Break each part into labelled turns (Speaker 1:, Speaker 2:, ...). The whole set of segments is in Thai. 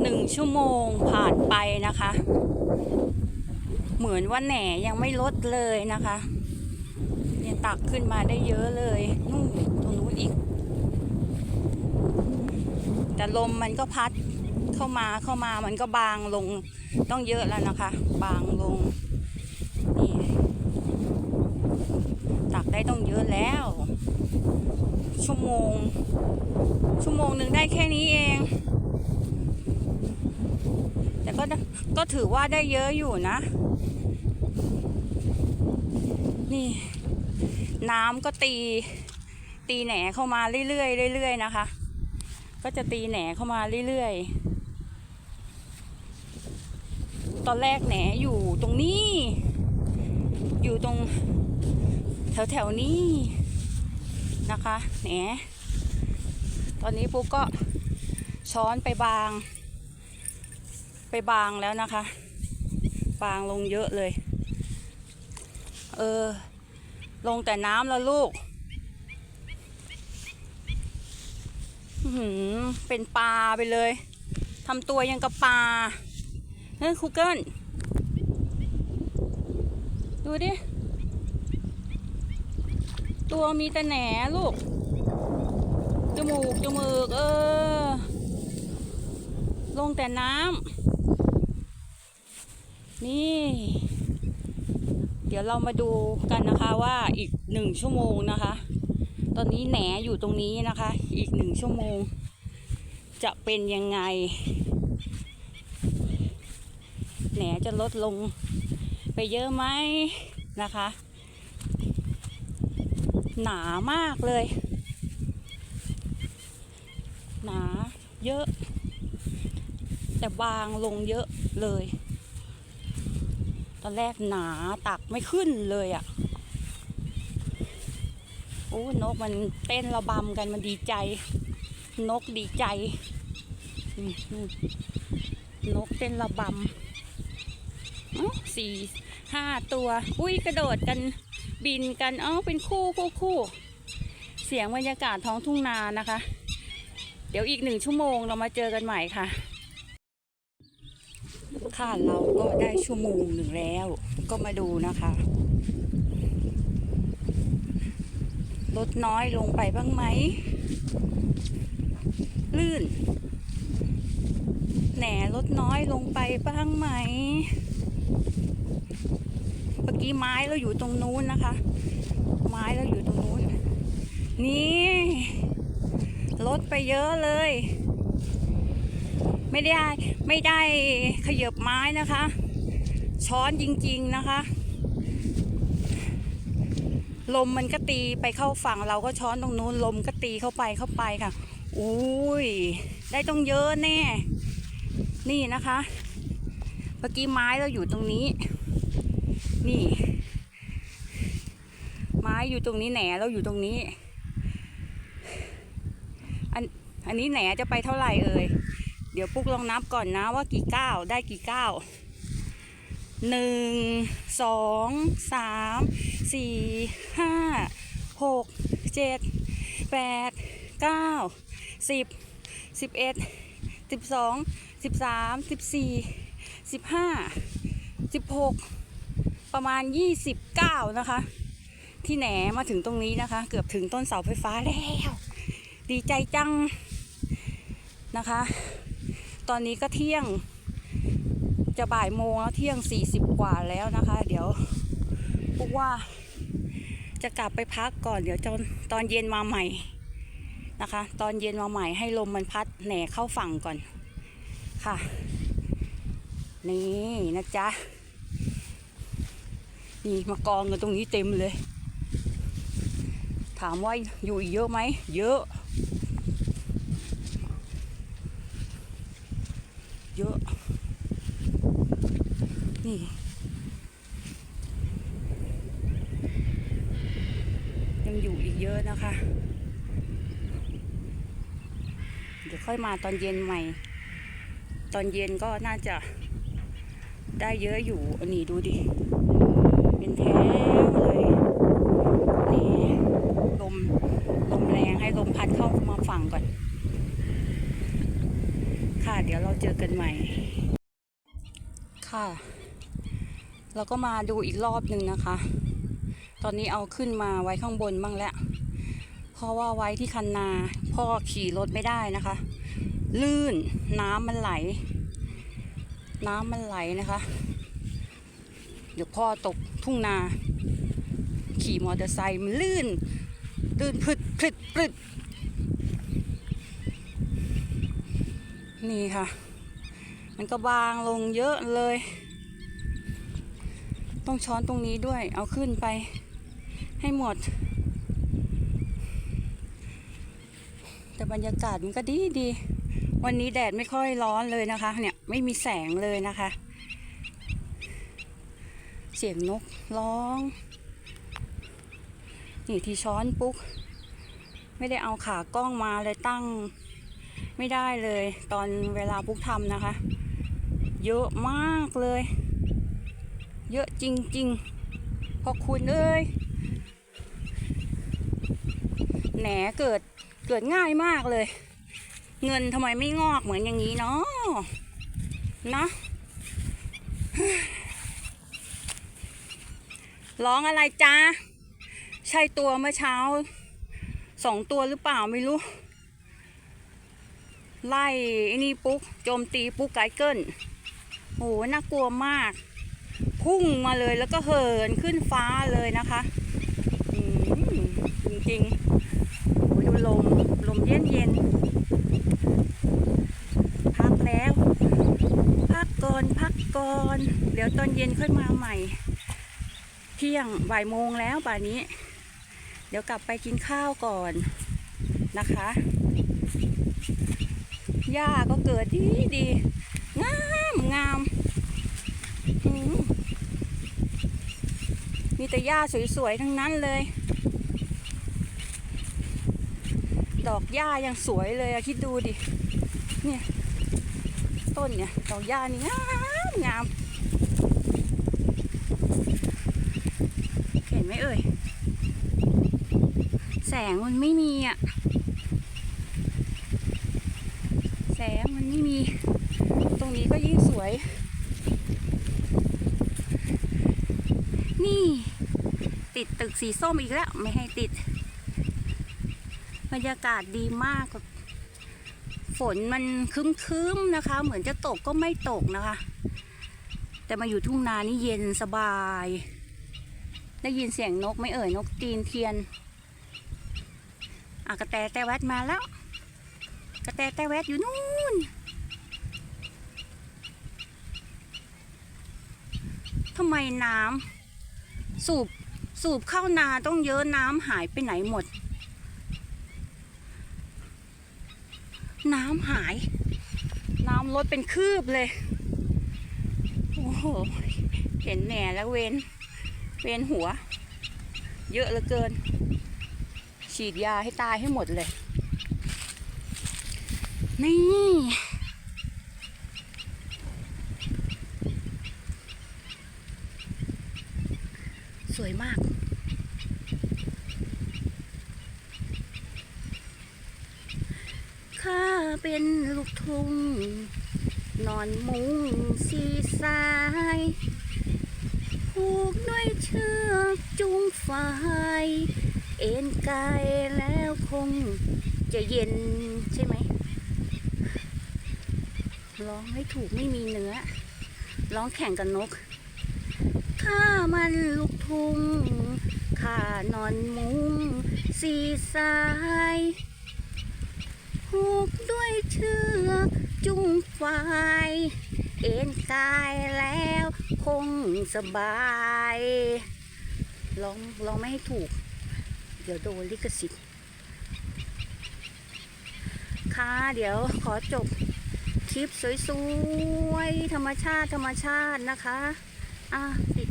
Speaker 1: หนึ่งชั่วโมงผ่านไปนะคะ เหมือนว่าแหนยังไม่ลดเลยนะคะเนี่ยตักขึ้นมาได้เยอะเลยนู่นตรงนู้นอีก แต่ลมมันก็พัดเข้ามาเข้ามามันก็บางลงต้องเยอะแล้วนะคะ บางลงนี่ตักได้ต้องเยอะแล้ว ชั่วโมง ชั่วโมงหนึ่งได้แค่นี้เอง แต่ก็ก็ถือว่าได้เยอะอยู่นะ นี่ น้ำก็ตี ตีแหนเข้ามาเรื่อยๆเรื่อยๆนะคะ ก็จะตีแหนเข้ามาเรื่อยๆ ตอนแรกแหนอยู่ตรงนี้ อยู่ตรงแถวๆนี้ นะคะแหนตอนนี้ปุ๊กก็ช้อนไปบาง ไปบางแล้วนะคะ บางลงเยอะเลย เออ ลงแต่น้ำแล้วลูกหือเป็นปลาไปเลยทำตัวยังกับปลาเฮ้ยครูเกิลดูดิ ตัวมีแต่แหนลูก จมูก จมูก เออ ลงแต่น้ำนี่ เดี๋ยวเรามาดูกันนะคะว่าอีกหนึ่งชั่วโมงนะคะ ตอนนี้แหนอยู่ตรงนี้นะคะ อีกหนึ่งชั่วโมง จะเป็นยังไง แหนจะลดลงไปเยอะไหมนะคะ หนามากเลย หนาเยอะ แต่บางลงเยอะเลย ตอนแรกหนาตักไม่ขึ้นเลยอะ่ะโอ้นกมันเต้นระบำกันมันดีใจ นกดีใจ นกเต้นระบำอ้าสี่ห้าตัว อุ้ยกระโดดกัน บินกันเอ้าเป็นคู่คู่คู่เสียงบรรยากาศท้องทุ่งนานะคะ เดี๋ยวอีกหนึ่งชั่วโมงเรามาเจอกันใหม่ค่ะ ค่ะเราก็ได้ชั่วโมงหนึ่งแล้ว ก็มาดูนะคะลดน้อยลงไปบ้างไหม ลื่น แหนลดน้อยลงไปบ้างไหม มื่อกี้ไม้เราอยู่ตรงนู้นนะคะ ไม้เราอยู่ตรงนู้น นี่ลดไปเยอะเลย ไม่ได้ไม่ได้ขยับไม้นะคะ ช้อนจริง ๆนะคะ ลมมันก็ตีไปเข้าฝั่งเราก็ช้อนตรงนู้นลมก็ตีเข้าไปเข้าไปค่ะอุ้ยได้ต้องเยอะแน่ นี่นะคะ เมื่อกี้ไม้เราอยู่ตรงนี้ นี่ ไม้อยู่ตรงนี้แหนเราอยู่ตรงนี้ อันอันนี้แหนจะไปเท่าไหร่เอ่ย เดี๋ยวปุ๊กลองนับก่อนนะว่ากี่ก้าวได้กี่ก้าวหนึ่งสองสามสี่ห้าหกเจ็ดแปดเก้าสิบสิบเอ็ดสิบสองสิบสามสิบสี่สิบห้าสิบหก ประมาณยี่สิบเก้านะคะ ที่แหนมาถึงตรงนี้นะคะ เกือบถึงต้นเสาไฟฟ้าแล้ว ดีใจจังนะคะ ตอนนี้ก็เที่ยง จะบ่ายโมงแล้วเที่ยงสี่สิบกว่าแล้วนะคะ เดี๋ยวพวกว่าจะกลับไปพักก่อนเดี๋ยวตอนตอนเย็นมาใหม่นะคะ ตอนเย็นมาใหม่ให้ลมมันพัดแหน่เข้าฝั่งก่อนค่ะ นี่นะจ๊ะ นี่มากองกันตรงนี้เต็มเลย ถามว่าอยู่อีกเยอะไหม เยอะ เยอะ นี่ยังอยู่อีกเยอะนะคะ เดี๋ยวค่อยมาตอนเย็นใหม่ ตอนเย็นก็น่าจะได้เยอะอยู่อันนี้ดูดิ เป็นแถวเลยนี่ลมลมแรงให้ลมพัดเข้ามาฝั่งก่อน ค่ะเดี๋ยวเราเจอกันใหม่ ค่ะ เราก็มาดูอีกรอบหนึ่งนะคะ ตอนนี้เอาขึ้นมาไว้ข้างบนบ้างแล้ว เพราะว่าไว้ที่คันนาพ่อขี่รถไม่ได้นะคะ ลื่นน้ำมันไหล น้ำมันไหลนะคะ เดี๋ยวพ่อตกทุ่งนา ขี่มอเตอร์ไซค์มันลื่น ลื่นพลึดพลึดพลึดนี่ค่ะ มันก็บางลงเยอะเลย ต้องช้อนตรงนี้ด้วย เอาขึ้นไปให้หมด แต่บรรยากาศมันก็ดีดี วันนี้แดดไม่ค่อยร้อนเลยนะคะ เนี่ยไม่มีแสงเลยนะคะ เสียงนกร้อง นี่ที่ช้อนปุ๊ก ไม่ได้เอาขากล้องมาเลยตั้ง ไม่ได้เลยตอนเวลาปุ๊กทำนะคะ เยอะมากเลย เยอะจริงๆพอคุณเอ้ยแหนเกิดเกิดง่ายมากเลย เงินทำไมไม่งอกเหมือนอย่างนี้เนาะนะ ร้องอะไรจ้าใช่ตัวเมื่อเช้าสองตัวหรือเปล่าไม่รู้ ไล่ไอ้นี่ปุ๊กโจมตีปุ๊กไกเกิลโอ้โหน่ากลัวมาก พุ่งมาเลยแล้วก็เหินขึ้นฟ้าเลยนะคะจริงๆโอ้ยดูลม ลมเย็นเย็นพักแล้ว พักก่อน พักก่อน เดี๋ยวตอนเย็นค่อยมาใหม่ ที่ยงบ่ายโมงแล้วป่านนี้ เดี๋ยวกลับไปกินข้าวก่อนนะคะหญ้าก็เกิดดีดีงามงามมมีแต่หญ้าสวยๆทั้งนั้นเลย ดอกหญ้ายังสวยเลยอะคิดดูดิ เนี่ย ต้นเนี่ย ดอกหญ้านี่งามงาม เห็น ไหมเอ่ย แสงมันไม่มีอะ แสงมันไม่มี ตรงนี้ก็ยิ่งสวย นี่ ติดตึกสีส้มอีกแล้ว ไม่ให้ติด บรรยากาศดีมากแบบฝนมันคึ้มๆนะคะ เหมือนจะตกก็ไม่ตกนะคะ แต่มาอยู่ทุ่งนานี่เย็นสบาย ได้ยินเสียงนกไม่เอ่ยนกตีนเทียนอะกระแตแต่แวดมาแล้ว กระแตแต่แวดอยู่นู่นทำไมน้ำสูบสูบเข้านาต้องเยอะน้ำหายไปไหนหมด น้ำหาย น้ำลดเป็นคืบเลย โอ้โห เห็นแหน่แล้วเวน เวนหัว เยอะเหลือเกิน ฉีดยาให้ตายให้หมดเลย นี่ สวยมากข้าเป็นลูกทุ่งนอนมุงซีสาย ผูกด้วยเชือกจูงฝายเอ็นกายแล้วคงจะเย็นใช่ไหมร้องให้ถูกไม่มีเนื้อ ร้องแข่งกับนก ข้ามันลูกทุ่งข้านอนมุงสีสายผูกด้วยเชือกจุงฝาย เอ็นกายแล้วคงสบายร้องร้องไม่ให้ถูก เดี๋ยวโดนลิขสิทธิ์ค่ะเดี๋ยวขอจบคลิปสวยๆ ธรรมชาติธรรมชาตินะคะ อะติด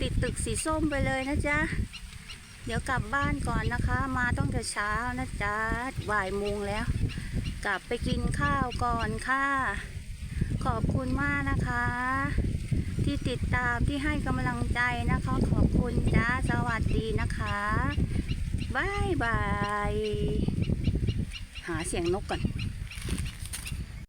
Speaker 1: ติดตึกสีส้มไปเลยนะจ๊ะ เดี๋ยวกลับบ้านก่อนนะคะ มาต้องแต่เช้านะจ๊ะบ่ายโมงแล้ว กลับไปกินข้าวก่อนค่ะ ขอบคุณมากนะคะ ที่ติดตามที่ให้กำลังใจนะคะ ขอบคุณจ้าสวัสดีนะคะบายบาย หาเสียงนกก่อน